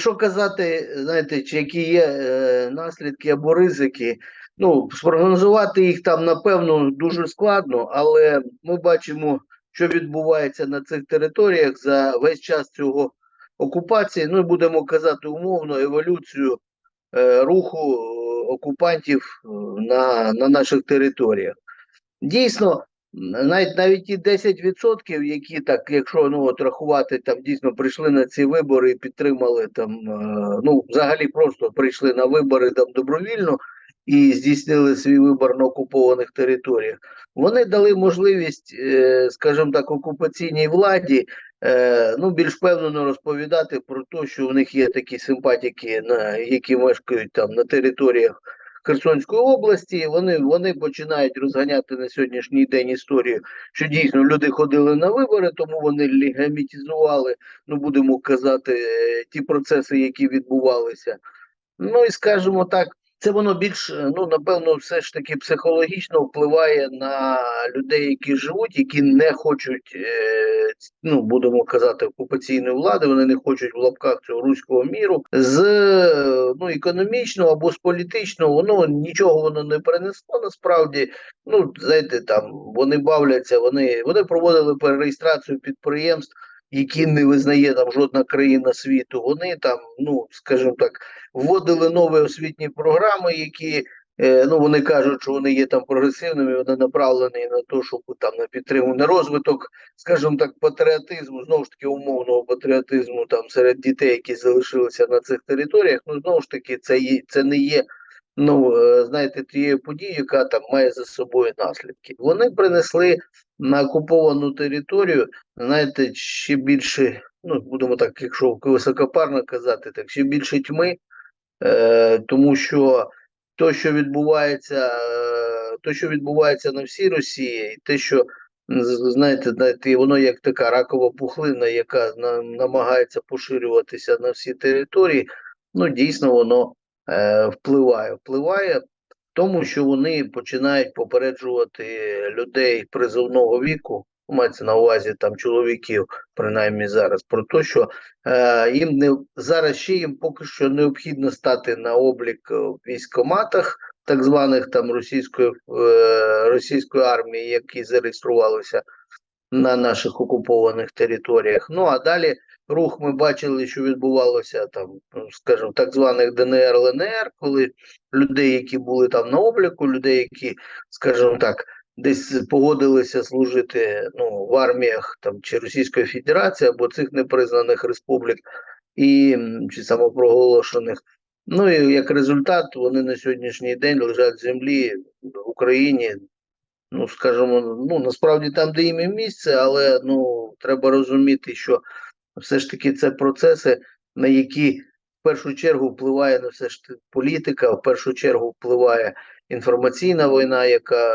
якщо казати, знаєте, чи які є е, наслідки або ризики, ну спрогнозувати їх там напевно дуже складно, але ми бачимо, що відбувається на цих територіях за весь час цього окупації. Ну і будемо казати умовно еволюцію е, руху е, окупантів е, на, на наших територіях. Дійсно, навіть навіть ті 10%, які так, якщо ну от рахувати, там дійсно прийшли на ці вибори і підтримали там, е, ну взагалі просто прийшли на вибори там добровільно і здійснили свій вибор на окупованих територіях. Вони дали можливість, е, скажімо так, окупаційній владі е, ну більш впевнено розповідати про те, що в них є такі симпатики, на які мешкають там на територіях. Херсонської області, вони вони починають розганяти на сьогоднішній день історію, що дійсно люди ходили на вибори, тому вони легамітізували, ну будемо казати, е, ті процеси, які відбувалися. Ну і скажімо так, це воно більш е, ну напевно, все ж таки психологічно впливає на людей, які живуть, які не хочуть, е, ну будемо казати, окупаційної влади. Вони не хочуть в лапках цього руського міру з е, ну економічного або з політичного, воно нічого воно не принесло. Насправді, ну знаєте, там вони бавляться, вони вони проводили перереєстрацію підприємств. Які не визнає там жодна країна світу, вони там, ну скажімо так, вводили нові освітні програми, які е, ну вони кажуть, що вони є там прогресивними, вони направлені на те, щоб там на підтримку на розвиток, скажімо так, патріотизму, знову ж таки умовного патріотизму там серед дітей, які залишилися на цих територіях. Ну знову ж таки, це є це не є. Ну, е, знаєте, тією подією, яка там має за собою наслідки. Вони принесли на окуповану територію, знаєте, ще більше, ну будемо так, якщо високопарно казати, так ще більше тьми, е, тому що то, що відбувається, е, то, що відбувається на всій Росії, і те, що знаєте, знаєте, воно як така ракова пухлина, яка на, намагається поширюватися на всі території, ну дійсно воно е, впливає. Впливає тому, що вони починають попереджувати людей призовного віку. Мається на увазі там чоловіків, принаймні зараз, про те, що е, їм не зараз ще їм поки що необхідно стати на облік в військоматах, так званих там російської е, російської армії, які зареєструвалися на наших окупованих територіях. Ну а далі рух ми бачили, що відбувалося там, скажімо, так званих ДНР ЛНР, коли людей, які були там на обліку, людей, які, скажімо так десь погодилися служити ну, в арміях там чи Російської Федерації або цих непризнаних республік і чи самопроголошених. Ну і як результат, вони на сьогоднішній день лежать в землі в Україні. Ну, скажімо, ну насправді там, де їм і місце, але ну треба розуміти, що все ж таки це процеси, на які в першу чергу впливає на все ж політика, в першу чергу впливає інформаційна війна, яка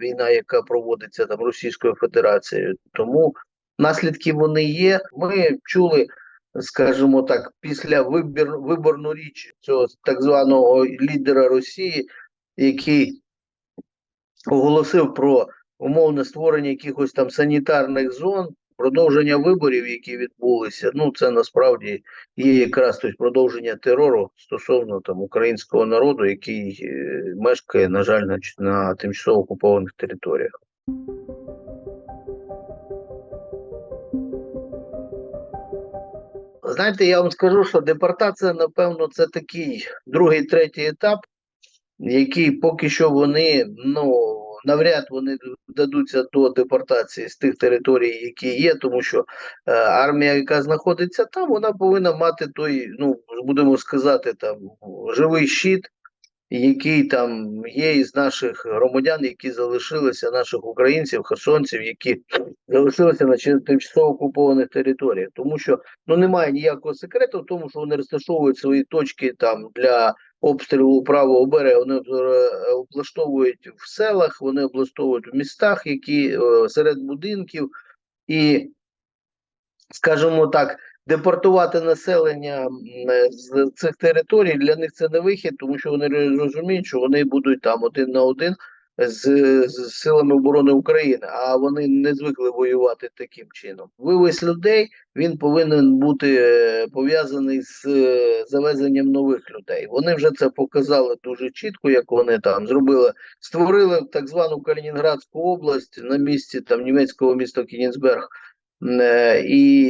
війна, яка проводиться там Російською Федерацією. Тому наслідки вони є. Ми чули, скажімо так, після вибір виборну річ цього так званого лідера Росії, який оголосив про умовне створення якихось там санітарних зон продовження виборів, які відбулися, ну це насправді є якраз тобто, продовження терору стосовно там українського народу, який е, мешкає, на жаль, на, на тимчасово окупованих територіях. Знаєте, я вам скажу, що депортація, напевно, це такий другий, третій етап, який поки що вони ну навряд вони дадуться до депортації з тих територій, які є, тому що е, армія, яка знаходиться там, вона повинна мати той, ну будемо сказати, там живий щит, який там є із наших громадян, які залишилися, наших українців, херсонців, які залишилися на тимчасово окупованих територіях, тому що ну немає ніякого секрету в тому, що вони розташовують свої точки там для обстрілу правого берега. Вони е, облаштовують в селах, вони облаштовують в містах, які е, серед будинків, і скажімо так депортувати населення з цих територій для них це не вихід, тому що вони розуміють, що вони будуть там один на один з, з силами оборони України, а вони не звикли воювати таким чином. Вивіз людей він повинен бути е, пов'язаний з е, завезенням нових людей. Вони вже це показали дуже чітко, як вони там зробили, створили так звану Калінінградську область на місці там німецького міста Кінігсберг. Е, І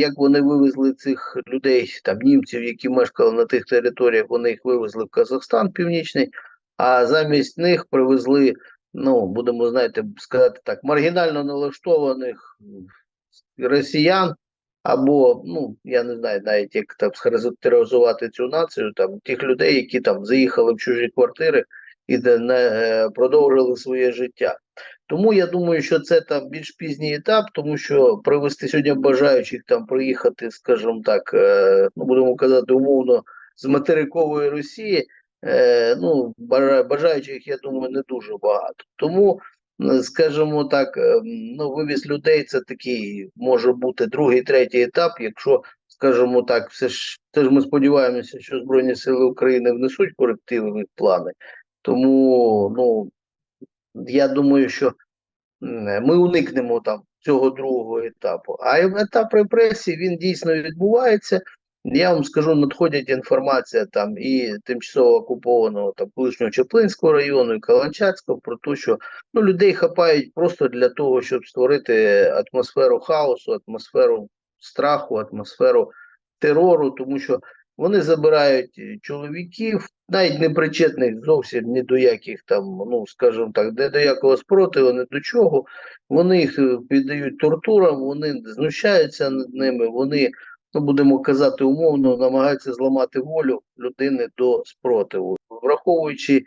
як вони вивезли цих людей, там німців, які мешкали на тих територіях, вони їх вивезли в Казахстан Північний, а замість них привезли, ну будемо знаєте, сказати так, маргінально налаштованих росіян, або ну я не знаю навіть як там схарактеризувати цю націю, там тих людей, які там заїхали в чужі квартири і не е, продовжили своє життя. Тому я думаю, що це там більш пізній етап, тому що привезти сьогодні бажаючих там приїхати, скажімо так, е, ну будемо казати умовно з материкової Росії. Е, ну бажаючих, я думаю, не дуже багато. Тому, скажімо так, ну вивіз людей це такий може бути другий, третій етап, якщо. Скажімо так, все ж все ж ми сподіваємося, що Збройні Сили України внесуть корективи в плани. Тому ну я думаю, що ми уникнемо там цього другого етапу. А етап репресій він дійсно відбувається. Я вам скажу, надходять інформація там і тимчасово окупованого там колишнього Чеплинського району, і Каланчацького про те, що ну, людей хапають просто для того, щоб створити атмосферу хаосу, атмосферу страху, атмосферу терору, тому що вони забирають е, чоловіків, навіть не причетних зовсім ні до яких там, ну скажімо так, не до якого спротиву, ні до чого. Вони їх е, піддають тортурам, вони знущаються над ними, вони, ну будемо казати умовно, намагаються зламати волю людини до спротиву, враховуючи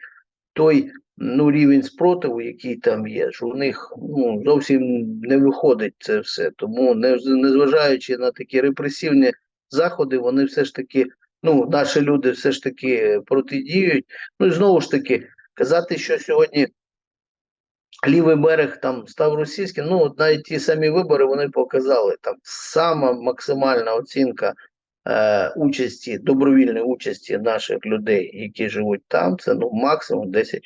той ну, рівень спротиву, який там є, що в них ну, зовсім не виходить це все. Тому, не- незважаючи на такі репресивні заходи, вони все ж таки, ну, наші люди все ж таки протидіють. Ну і знову ж таки, казати, що сьогодні лівий берег там став російським, ну, навіть ті самі вибори вони показали, там сама максимальна оцінка е, участі, добровільної участі наших людей, які живуть там, це ну, максимум 10%.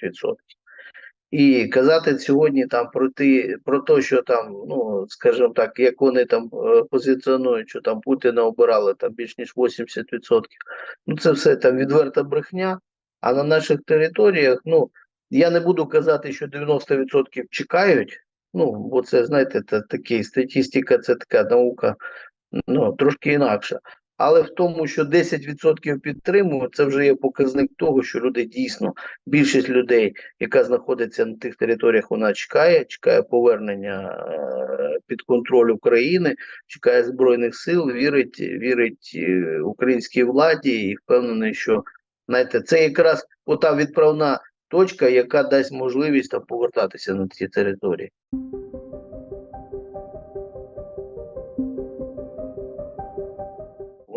І казати сьогодні там про ти про те, що там, ну скажімо так, як вони там е, позиціонують, що там Путіна обирали там більш ніж 80%, ну це все там відверта брехня. А на наших територіях, ну я не буду казати, що 90% чекають. Ну, бо це знаєте, це такі статистика, це така наука, ну трошки інакша. Але в тому, що 10% підтримують, це вже є показник того, що люди дійсно, більшість людей, яка знаходиться на тих територіях, вона чекає, чекає повернення е, під контроль України, чекає збройних сил, вірить, вірить е, українській владі і впевнений, що знаєте, це якраз ота відправна точка, яка дасть можливість там повертатися на ці території.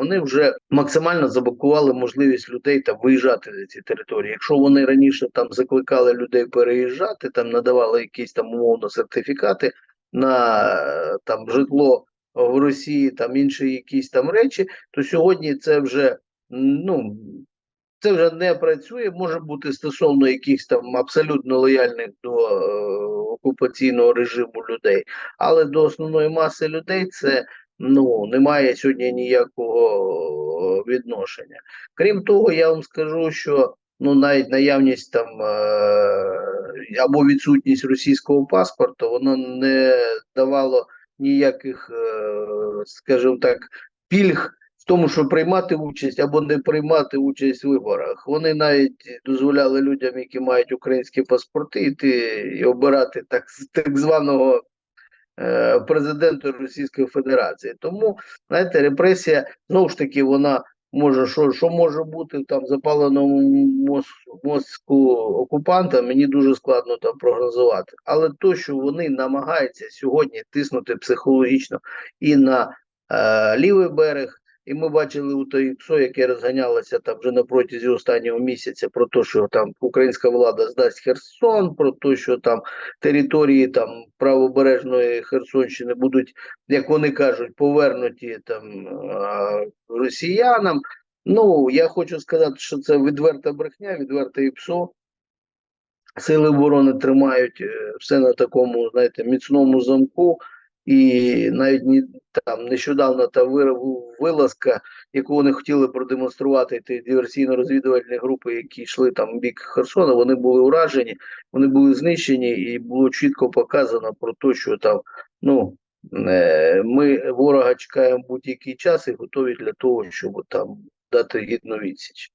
Вони вже максимально заблокували можливість людей там виїжджати на ці території. Якщо вони раніше там закликали людей переїжджати, там надавали якісь там умовно сертифікати на е, там житло в Росії, там інші якісь там речі, то сьогодні це вже ну. Це вже не працює, може бути стосовно якихось там абсолютно лояльних до е, окупаційного режиму людей, але до основної маси людей це ну немає сьогодні ніякого відношення. Крім того, я вам скажу, що ну навіть наявність там е, або відсутність російського паспорту, воно не давало ніяких, е, скажімо так, пільг. В тому, щоб приймати участь або не приймати участь в виборах, вони навіть дозволяли людям, які мають українські паспорти, йти і обирати так, так званого е, президента Російської Федерації. Тому, знаєте, репресія знову ж таки вона може, що, що може бути там запаленому моз, мозку окупанта, мені дуже складно там прогнозувати. Але то, що вони намагаються сьогодні тиснути психологічно і на е, лівий берег. І ми бачили у той ПСО, яке розганялося там вже на протязі останнього місяця про те, що там українська влада здасть Херсон, про те, що там території там правобережної Херсонщини будуть, як вони кажуть, повернуті там росіянам. Ну я хочу сказати, що це відверта брехня, відверте ІПСО. Сили оборони тримають е, все на такому, знаєте, міцному замку, і навіть там нещодавно та вилазка, яку вони хотіли продемонструвати, ті диверсійно-розвідувальні групи, які йшли там в бік Херсона, вони були уражені, вони були знищені, і було чітко показано про те, що там ну е, ми ворога чекаємо будь-який час і готові для того, щоб там дати гідну відсіч.